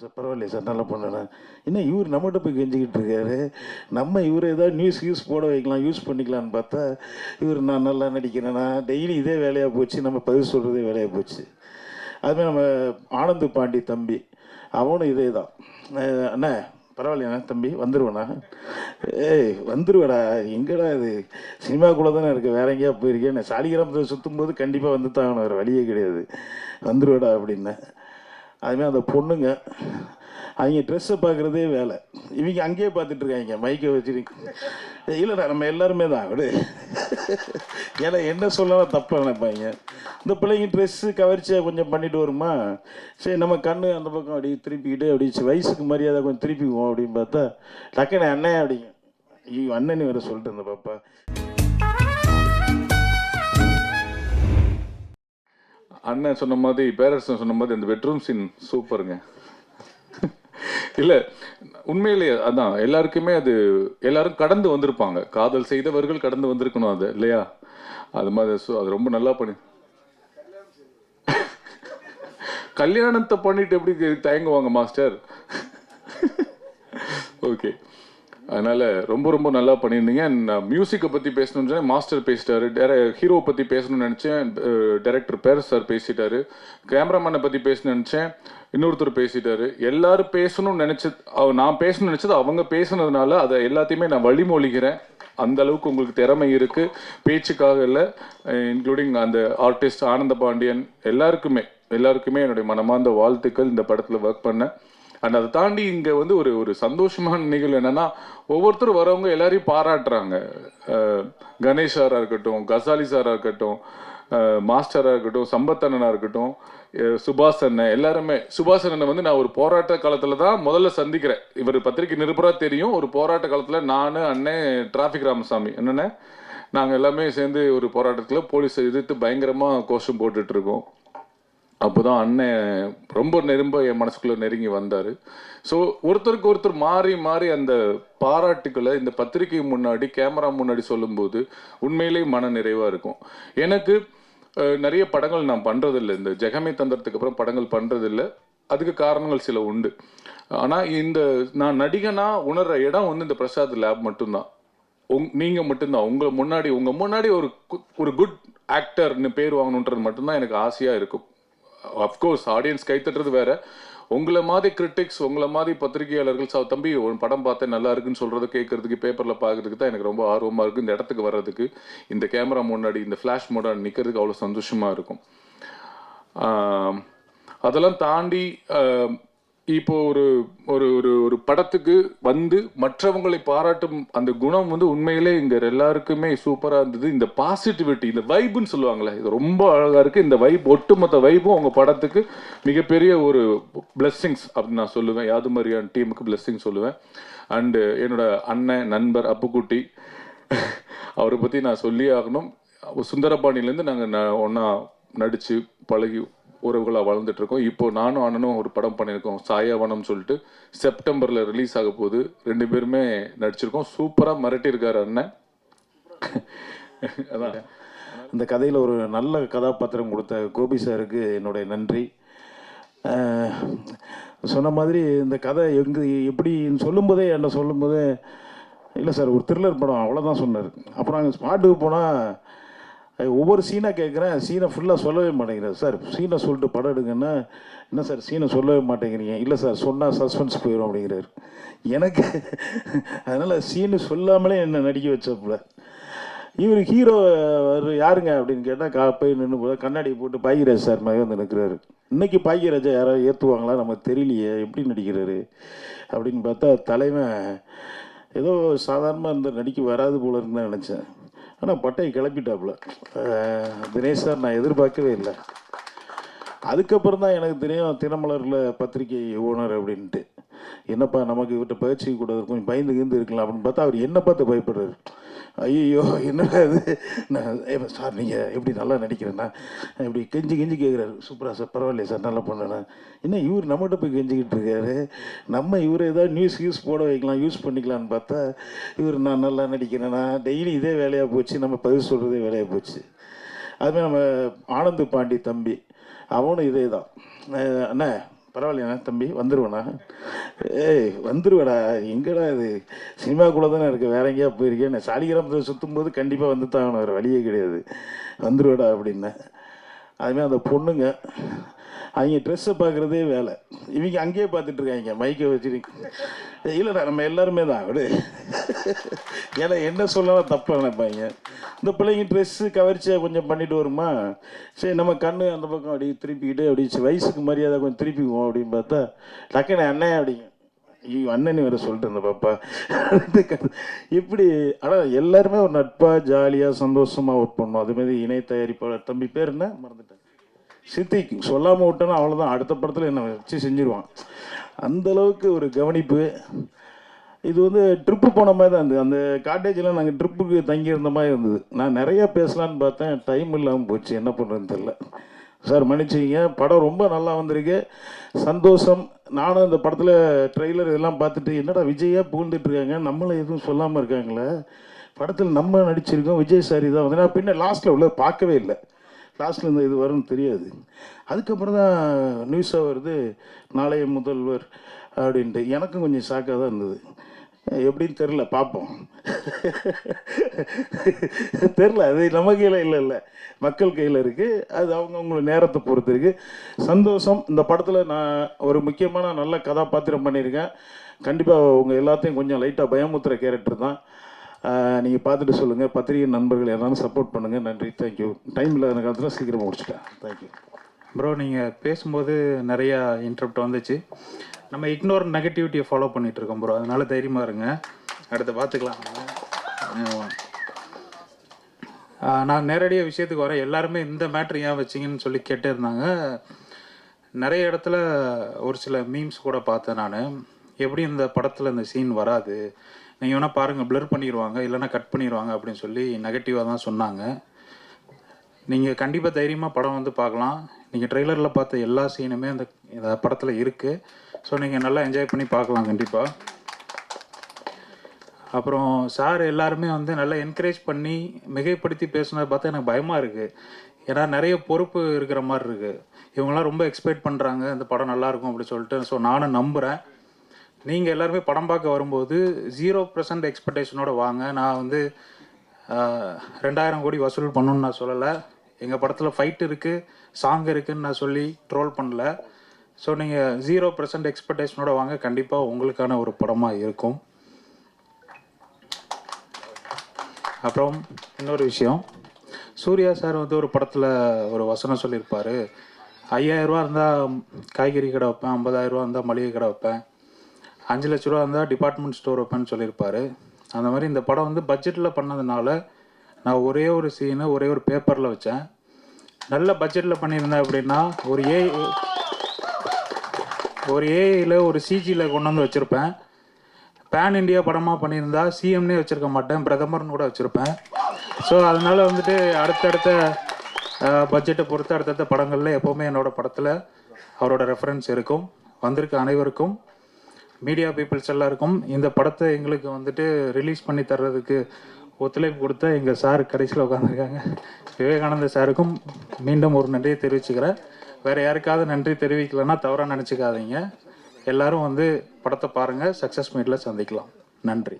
Sir பரவாயில்லையே sir நல்லா பண்ணேன்? என்ன இவர் நம்மகிட்ட போய் கெஞ்சிக்கிட்டு இருக்காரு? நம்ம இவர் ஏதாவது நியூஸ் யூஸ் போட வைக்கலாம் யூஸ் பண்ணிக்கலான்னு பார்த்தா இவர் நான் நல்லா நடிக்கிறேன்னா டெய்லி இதே வேலையாக போச்சு நம்ம பதிவு சொல்கிறதே வேலையாக போச்சு. அதுமாதிரி நம்ம ஆனந்த் பாண்டி தம்பி அவனும் இதே தான். அண்ணே அண்ணா பரவாயில்லையா தம்பி வந்துருவேண்ணா? ஏய் வந்துருவேடா எங்கடா இது? சினிமாக்குள்ளே தானே இருக்கு வேற எங்கேயா போயிருக்கேன் சாலிகிராமத்தில் சுற்றும் போது கண்டிப்பாக வந்து தான் ஆகணும், வேறு வழியே கிடையாது. வந்துருவேடா அப்படின்னேன். அதுமாதிரி அந்த பொண்ணுங்க அவங்க ட்ரெஸ்ஸை பார்க்குறதே வேலை. இவங்க அங்கேயே பார்த்துட்ருக்காங்க மைக்கை வச்சுட்டு. இல்லைடா நம்ம எல்லாருமே தான் விடு. ஏன்னா என்ன சொல்லலாம் தப்பாக நினைப்பாங்க. இந்த பிள்ளைங்க ட்ரெஸ்ஸு கவர்ச்சியாக கொஞ்சம் பண்ணிட்டு வருமா? சரி நம்ம கண்ணு அந்த பக்கம் அப்படி திருப்பிக்கிட்டு அப்படி வயசுக்கு மரியாதை கொஞ்சம் திருப்பிக்குவோம் அப்படின்னு பார்த்தா டக்குன்னு அண்ணன் அப்படிங்க. ஐயோ அண்ணன் வேறு சொல்லிட்டு இருந்த பாப்பா. அண்ணன் சொன்ன மாதிரி பேரரசன் சொன்ன மாதிரி அந்த பெட்ரூம் சீன் சூப்பருங்க. இல்லை உண்மையிலேயே அதான் எல்லாருக்குமே அது எல்லாரும் கடந்து வந்திருப்பாங்க. காதல் செய்தவர்கள் கடந்து வந்திருக்கணும் அது இல்லையா? அது மாதிரி சு- அது ரொம்ப நல்லா பண்ணி கல்யாணத்தை பண்ணிட்டு எப்படி தயங்குவாங்க மாஸ்டர்? ஓகே. அதனால ரொம்ப ரொம்ப நல்லா பண்ணியிருந்தீங்க. மியூசிக்கை uh, பற்றி பேசணும்னு சொன்னேன். மாஸ்டர் பேசிட்டாரு. டேர ஹீரோ பற்றி பேசணும்னு நினச்சேன். டேரக்டர் uh, பேரஸ் சார் பேசிட்டாரு. கேமராமேனை பற்றி பேசணும்னு நினச்சேன். இன்னொருத்தர் பேசிட்டாரு. எல்லாரும் பேசணும்னு நினச்சது அவ நான் பேசணும்னு நினச்சது அவங்க பேசுனதுனால அதை எல்லாத்தையுமே நான் வழிமொழிகிறேன். அந்த அளவுக்கு உங்களுக்கு திறமை இருக்கு. பேச்சுக்காக இல்லை. இன்க்ளூடிங் அந்த ஆர்டிஸ்ட் ஆனந்த பாண்டியன். எல்லாருக்குமே. எல்லாருக்குமே என்னுடைய மனமார்ந்த வாழ்த்துக்கள். இந்த படத்தில் ஒர்க் பண்ணேன் அண்ட் அதை தாண்டி இங்கே வந்து ஒரு ஒரு சந்தோஷமான நிகழ்வு என்னென்னா ஒவ்வொருத்தரும் வரவங்க எல்லாரையும் பாராட்டுறாங்க. கணேஷ் சாராக இருக்கட்டும் கசாலி சாராக இருக்கட்டும் மாஸ்டராக இருக்கட்டும் சம்பத் அண்ணனாக இருக்கட்டும் சுபாஷ் அண்ணன் எல்லாருமே. சுபாஷ் அண்ணனை வந்து நான் ஒரு போராட்ட காலத்தில் தான் முதல்ல சந்திக்கிறேன். இவர் பத்திரிகை நிருபராக தெரியும். ஒரு போராட்ட காலத்தில் நான் அண்ணன் டிராஃபிக் ராமசாமி என்னென்ன நாங்கள் எல்லாமே சேர்ந்து ஒரு போராட்டத்தில் போலீஸை எதிர்த்து பயங்கரமாக கோஷம் போட்டுட்ருக்கோம் அப்போ தான் அண்ணன் ரொம்ப நெரும்ப என் மனசுக்குள்ளே நெருங்கி வந்தார். ஸோ ஒருத்தருக்கு ஒருத்தர் மாறி மாறி அந்த பாராட்டுக்களை இந்த பத்திரிகை முன்னாடி கேமரா முன்னாடி சொல்லும்போது உண்மையிலேயே மன நிறைவாக இருக்கும். எனக்கு நிறைய படங்கள் நான் பண்ணுறதில்லை இந்த ஜெகமே தந்திரத்துக்கு அப்புறம் படங்கள் பண்ணுறதில்லை அதுக்கு காரணங்கள் சில உண்டு. ஆனால் இந்த நான் நடிகனாக உணர்ற இடம் வந்து இந்த பிரசாத் லேப் மட்டும்தான். உங் நீங்கள் மட்டும்தான். உங்களை முன்னாடி உங்கள் முன்னாடி ஒரு கு- ஒரு குட் ஆக்டர்னு பேர் வாங்கணுன்றது மட்டும்தான் எனக்கு ஆசையாக இருக்கும். அஃப்கோர்ஸ் ஆடியன்ஸ் கைத்தட்டுறது வேற. உங்களை மாதிரி கிரிட்டிக்ஸ் உங்களை மாதிரி பத்திரிகையாளர்கள் "சா, தம்பி ஒரு படம் பார்த்தேன் நல்லா இருக்குன்னு சொல்றதை கேட்கறதுக்கு பேப்பர்ல பார்க்கறதுக்கு தான் எனக்கு ரொம்ப ஆர்வமா இருக்கு. இந்த இடத்துக்கு வர்றதுக்கு இந்த கேமரா முன்னாடி இந்த ஃபிளாஷ் முன்னாடி நிக்கிறதுக்கு அவ்வளவு சந்தோஷமா இருக்கும். அதெல்லாம் தாண்டி இப்போ ஒரு ஒரு ஒரு ஒரு படத்துக்கு வந்து மற்றவங்களை பாராட்டும் அந்த குணம் வந்து உண்மையிலே இங்க எல்லாருக்குமே சூப்பரா இருந்தது. இந்த பாசிட்டிவிட்டி இந்த வைப்புன்னு சொல்லுவாங்களே இது ரொம்ப அழகா இருக்கு. இந்த வைப் ஒட்டுமொத்த வைப்பும் உங்க படத்துக்கு மிகப்பெரிய ஒரு பிளெஸ்ஸிங்ஸ் அப்படின்னு நான் சொல்லுவேன். யாது மாதிரியான டீமுக்கு பிளெஸ்ஸிங் சொல்லுவேன். அண்டு என்னோட அண்ணன் நண்பர் அப்புக்குட்டி அவரை பத்தி நான் சொல்லியே ஆகணும். சுந்தரபாணிலேருந்து நாங்கள் ஒன்றா நடிச்சு பழகி உறவுகளாக வளர்ந்துட்டு இருக்கோம் இப்போ நானும் அண்ணனும் ஒரு படம் பண்ணியிருக்கோம். சாயாவனம் சொல்லிட்டு செப்டம்பர்ல ரிலீஸ் ஆக போகுது. ரெண்டு பேருமே நடிச்சிருக்கோம். சூப்பராக மிரட்டியிருக்காரு அண்ணன். அதான். அந்த கதையில் ஒரு நல்ல கதாபாத்திரம் கொடுத்த கோபி சாருக்கு என்னுடைய நன்றி. சொன்ன மாதிரி இந்த கதை எங்கே எப்படின்னு சொல்லும்போதே என்ன சொல்லும்போதே இல்லை சார் ஒரு த்ரில்லர் படம். அவ்வளோதான் சொன்னார். அப்புறம் அங்கே ஸ்பாட்டுக்கு போனால் ஒவ்வொரு சீனாக கேட்குறேன் சீனை ஃபுல்லாக சொல்லவே மாட்டேங்கிறேன் சார் சீனை சொல்லிட்டு படம் எடுங்கன்னா என்ன சார் சீனை சொல்லவே மாட்டேங்கிறீங்க? இல்லை சார் சொன்னால் சஸ்பென்ஸ் போயிடும் அப்படிங்கிறாரு. எனக்கு அதனால் சீனு சொல்லாமலே என்னை நடிக்க வச்சப்பல. இவர் ஹீரோ யாருங்க அப்படின்னு கேட்டால் கா போய் நின்று போதா கண்ணாடி போட்டு பாக்கியராஜ் சார் மாதிரி வந்து நிற்கிறாரு இன்றைக்கி பாக்கியராஜா யாராவது ஏற்றுவாங்களா நமக்கு தெரியலையே எப்படி நடிக்கிறாரு அப்படின்னு பார்த்தா தலைவன் ஏதோ சாதாரணமாக இந்த நடிக்க வராது போல இருக்குன்னு தான் நினச்சேன். ஆனால் பட்டையை கிளப்பிட்டாப்புல. தினேஷ் சார் நான் எதிர்பார்க்கவே இல்லை. அதுக்கப்புறம் தான் எனக்கு தெரியும் தினமலரில் பத்திரிகை ஓனர் அப்படின்ட்டு. என்னப்பா நமக்கு இவர்கிட்ட பயிற்சி கூட கொஞ்சம் பயந்து கிந்து இருக்கலாம் அப்படின்னு பார்த்தா அவர் என்ன பார்த்து பயப்படுறாரு. ஐயோ என்னடா இது? நான் சார் நீங்கள் எப்படி நல்லா நடிக்கிறேன்னா இப்படி கெஞ்சி கெஞ்சி கேட்குறாரு சூப்பரா சார் பரவாயில்லையே சார் நல்லா பண்ணேண்ணா என்ன இவர் நம்மகிட்ட போய் கெஞ்சிக்கிட்டு இருக்காரு? நம்ம இவர் ஏதாவது நியூஸ் யூஸ் போட வைக்கலாம் யூஸ் பண்ணிக்கலான்னு பார்த்தா இவர் நான் நல்லா நடிக்கிறேன்னா டெய்லி இதே வேலையாக போச்சு நம்ம பதிவு சொல்கிறதே வேலையாக போச்சு. அதுமாதிரி நம்ம ஆனந்த பாண்டி தம்பி அவனும் இதே தான் அண்ணே பரவாயில்லையா தம்பி வந்துடுவேண்ணா ஏய் வந்துடுவேடா எங்கடா இது? சினிமாக்குள்ளே தானே இருக்குது வேற எங்கேயா போயிருக்கேன். நான் சாலிகிராமத்தில் சுற்றும் போது கண்டிப்பாக வந்து தான் வேறு வழியே கிடையாது. வந்துடுவேடா அப்படின்னேன் அதுமாதிரி அந்த பொண்ணுங்க அவங்க ட்ரெஸ்ஸை பார்க்குறதே வேலை. இவங்க அங்கேயே பார்த்துட்டு இருக்காங்க மைக்கை வச்சுட்டு. இல்லைடா நம்ம எல்லாருமே தான். அப்படி. ஏன்னா என்ன சொல்லலாம் தப்பாக நினைப்பாங்க. இந்த பிள்ளைங்க ட்ரெஸ்ஸு கவர்ச்சியாக கொஞ்சம் பண்ணிட்டு வருமா? சரி நம்ம கண்ணு அந்த பக்கம் அப்படி திருப்பிக்கிட்டு அப்படி வயசுக்கு மரியாதை கொஞ்சம் திருப்பிக்குவோம் அப்படின்னு பார்த்தா டக்குனு அண்ணன் அப்படிங்க. ஐயோ அண்ணன் வேறு சொல்லிட்டு இருந்த பாப்பா. இப்படி ஆனால் எல்லாருமே ஒரு நட்பாக ஜாலியாக சந்தோஷமாக ஒர்க் பண்ணோம். அதுமாதிரி இணை தயாரிப்பாளர் தம்பி பேர் என்ன? மறந்துட்டேன். சித்திக் சொல்லாமல் விட்டோன்னா அவ்வளோதான் அடுத்த படத்தில் என்னை வச்சு செஞ்சுருவான். அந்தளவுக்கு ஒரு கவனிப்பு. இது வந்து ட்ரிப்பு போன மாதிரி தான் இருந்தது. அந்த காட்டேஜில் நாங்கள் ட்ரிப்புக்கு தங்கியிருந்த மாதிரி இருந்தது. நான் நிறையா பேசலான்னு பார்த்தேன். டைம் இல்லாமல் போச்சு. என்ன பண்ணுறதுன்னு தெரில சார் மன்னிச்சிங்க படம் ரொம்ப நல்லா வந்திருக்கு. சந்தோஷம். நானும் இந்த படத்தில் ட்ரெய்லர் இதெல்லாம் பார்த்துட்டு என்னடா விஜயா புகழ்ந்துட்டு இருக்காங்க நம்மளை எதுவும் சொல்லாமல் இருக்காங்களே? படத்தில் நம்ம நடிச்சிருக்கோம். விஜய் சார் இதான் வந்து நான் பின்ன லாஸ்ட்டில் உள்ள பார்க்கவே இல்லை. லாஸ்ட்லேருந்து இது வரும்னு தெரியாது. அதுக்கப்புறம் தான் நியூஸாக வருது நாளைய முதல்வர் அப்படின்ட்டு. எனக்கும் கொஞ்சம் ஷாக்காக தான் இருந்தது. எப்படின்னு தெரில பார்ப்போம். தெரில அது நம்ம கையில் இல்லை இல்லை. மக்கள் கையில் இருக்குது அது அவங்கவுங்கள நேரத்தை பொறுத்து இருக்குது சந்தோஷம். இந்த படத்தில் நான் ஒரு முக்கியமான நல்ல கதாபாத்திரம் பண்ணியிருக்கேன். கண்டிப்பாக அவங்க எல்லாத்தையும் கொஞ்சம் லைட்டாக பயமுத்துற கேரக்டர் தான். நீங்கள் பார்த்துட்டு சொல்லுங்கள் பத்திரிகை நண்பர்கள் எல்லாரும் சப்போர்ட் பண்ணுங்கள் நன்றி. தேங்க்யூ டைம் இல்லாத காலத்தில் சீக்கிரமாக முடிச்சுட்டேன். தேங்க்யூ ப்ரோ நீங்கள் பேசும்போது நிறையா இன்ட்ரப்ட் வந்துச்சு. நம்ம இக்னோர் நெகட்டிவிட்டியை ஃபாலோ பண்ணிகிட்டு இருக்கோம் ப்ரோ அதனால் தைரியமாக இருங்க. அடுத்து பார்த்துக்கலாம். நான் நேரடியாக விஷயத்துக்கு வரேன். எல்லாருமே இந்த மேட்ரு ஏன் வச்சிங்கன்னு சொல்லி கேட்டே இருந்தாங்க நிறைய இடத்துல ஒரு சில மீம்ஸ் கூட பார்த்தேன் நான். எப்படி இந்த படத்தில் இந்த சீன் வராது? நீங்கள் வேணால் பாருங்கள் ப்ளர் பண்ணிடுவாங்க இல்லைன்னா கட் பண்ணிடுவாங்க அப்படின்னு சொல்லி நெகட்டிவாக தான் சொன்னாங்க. நீங்கள் கண்டிப்பாக தைரியமாக படம் வந்து பார்க்கலாம். நீங்கள் ட்ரெய்லரில் பார்த்த எல்லா சீனுமே அந்த இந்த படத்தில் இருக்குது ஸோ நீங்கள் நல்லா என்ஜாய் பண்ணி பார்க்கலாம் கண்டிப்பாக அப்புறம் சார் எல்லாருமே வந்து நல்லா என்கரேஜ் பண்ணி மிகைப்படுத்தி பேசுனதை பார்த்தா எனக்கு பயமாக இருக்குது ஏன்னா நிறைய பொறுப்பு இருக்கிற மாதிரி இருக்குது இவங்கெல்லாம் ரொம்ப எக்ஸ்பெக்ட் பண்ணுறாங்க இந்த படம் நல்லாயிருக்கும் அப்படின்னு அப்படி சொல்லிட்டு. ஸோ நானும் நம்புகிறேன் நீங்கள் எல்லாருமே படம் பார்க்க வரும்போது ஜீரோ பர்சன்ட் எக்ஸ்பெக்டேஷனோட வாங்க. நான் வந்து ரெண்டாயிரம் கோடி வசூல் பண்ணணும்னு நான் சொல்லலை. எங்கள் படத்தில் ஃபைட் இருக்குது சாங் இருக்குதுன்னு நான் சொல்லி ட்ரோல் பண்ணல. ஸோ நீங்கள் ஜீரோ பர்சன்ட் எக்ஸ்பெக்டேஷனோட வாங்க. கண்டிப்பாக உங்களுக்கான ஒரு படமாக இருக்கும். அப்புறம் இன்னொரு விஷயம். சூர்யா சார் வந்து ஒரு படத்தில் ஒரு வசனம் சொல்லியிருப்பார். ஐயாயிரரூவா இருந்தால் காய்கறி கடை வைப்பேன் ஐம்பதாயிரரூவா இருந்தால் மளிகை கடை வைப்பேன். அஞ்சு லட்ச ரூபா இருந்தால் டிபார்ட்மெண்ட் ஸ்டோர் வைப்பேன்னு சொல்லியிருப்பாரு. அந்த மாதிரி இந்த படம் வந்து பட்ஜெட்டில் பண்ணதுனால நான் ஒரே ஒரு சீனை ஒரே ஒரு பேப்பரில் வச்சேன். நல்ல பட்ஜெட்டில் பண்ணியிருந்தேன் அப்படின்னா ஒரு ஏ ஒரு ஏஐயில் ஒரு சிஜியில் கொண்டு வந்து வச்சுருப்பேன். பேன் இந்தியா படமாக பண்ணியிருந்தா சிஎம்னே வச்சுருக்க மாட்டேன் பிரதமர்னு கூட வச்சுருப்பேன். ஸோ அதனால் வந்துட்டு அடுத்தடுத்த பட்ஜெட்டை பொறுத்து அடுத்தடுத்த படங்களில் எப்போவுமே என்னோடய படத்தில் அவரோட ரெஃபரன்ஸ் இருக்கும். வந்திருக்க அனைவருக்கும் மீடியா பீப்புள்ஸ் எல்லாருக்கும் இந்த படத்தை எங்களுக்கு வந்துட்டு ரிலீஸ் பண்ணி தர்றதுக்கு ஒத்துழைப்பு கொடுத்த எங்கள் சார் கடைசியில் உட்காந்துருக்காங்க விவேகானந்த சாருக்கும் மீண்டும் ஒரு நன்றியை தெரிவிச்சுக்கிறேன். வேறு யாருக்காவது நன்றி தெரிவிக்கலைன்னா தவறாக நினச்சிக்காதீங்க. எல்லாரும் வந்து படத்தை பாருங்கள் சக்ஸஸ் மீட்டில் சந்திக்கலாம். நன்றி.